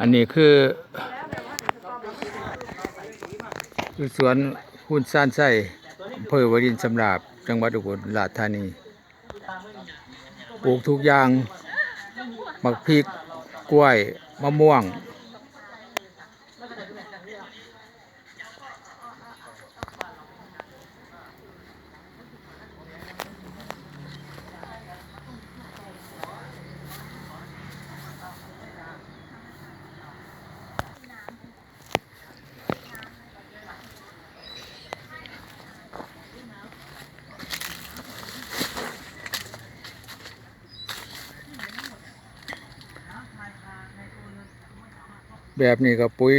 อันนี้คือสวนคุณซ่านไส้อำเภอวรินสำราบจังหวัดอุบลราชธานี ปลูกทุกอย่างมักพริกกล้วย มะม่วง แบบนี้ก็ปุ๋ย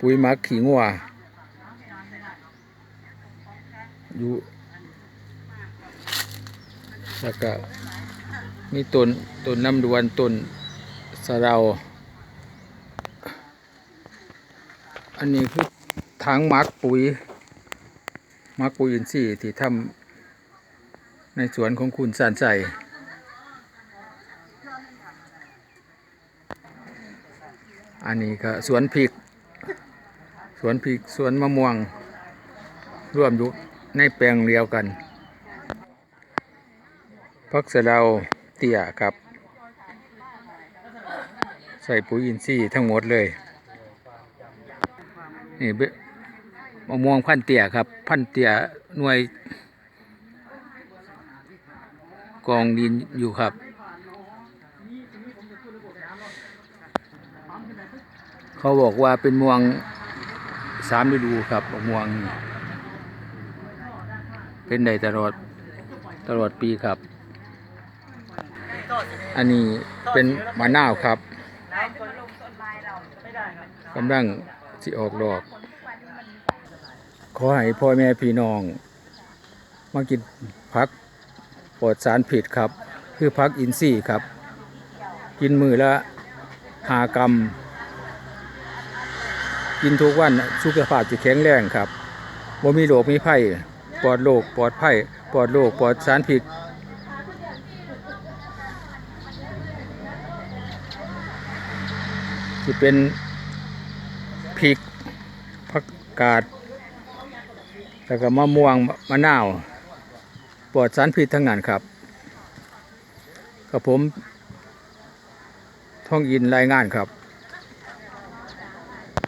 ปุ๋ยหมักขี้งัวอยู่แล้วก็มีต้นต้นน้ำดวนต้นสะเดาอันนี้คือถังหมักปุ๋ยหมักปุ๋ยอินทรีย์ที่ทำ ในสวนของคุณสานใจอันนี้ก็สวนพริก สวนพริกสวนมะม่วง ร่วมอยู่ในแปลงเดียวกันพักสะเดาเตี่ยครับ ใส่ปุ๋ยอินทรีย์ทั้งหมดเลย นี่มะม่วงพันเตี่ยครับ พันเตี่ยหน่วย กองดินอยู่ครับ เขาบอกว่าเป็นม่วงสามฤดูครับม่วง เป็นได้ตลอดตลอดปีครับ อันนี้เป็นมะนาวครับกำลังสิออกดอก ขอให้พ่อแม่พี่น้อง มากินพัก ปลอดสารผิดครับ คือพักอินทรีย์ครับ กินมือละหากรรมกินทุกวันสุขภาพจะแข็งแรงครับบ่มีโรคมีไข้ปลอดโรคปลอดภัยปลอดโรคปลอดสารผิดที่เป็นพริกผักกาดแล้วก็มะม่วงมะนาว ปลอดสารพิษทั้งนั้นครับกับผมท่องอินรายงานครับ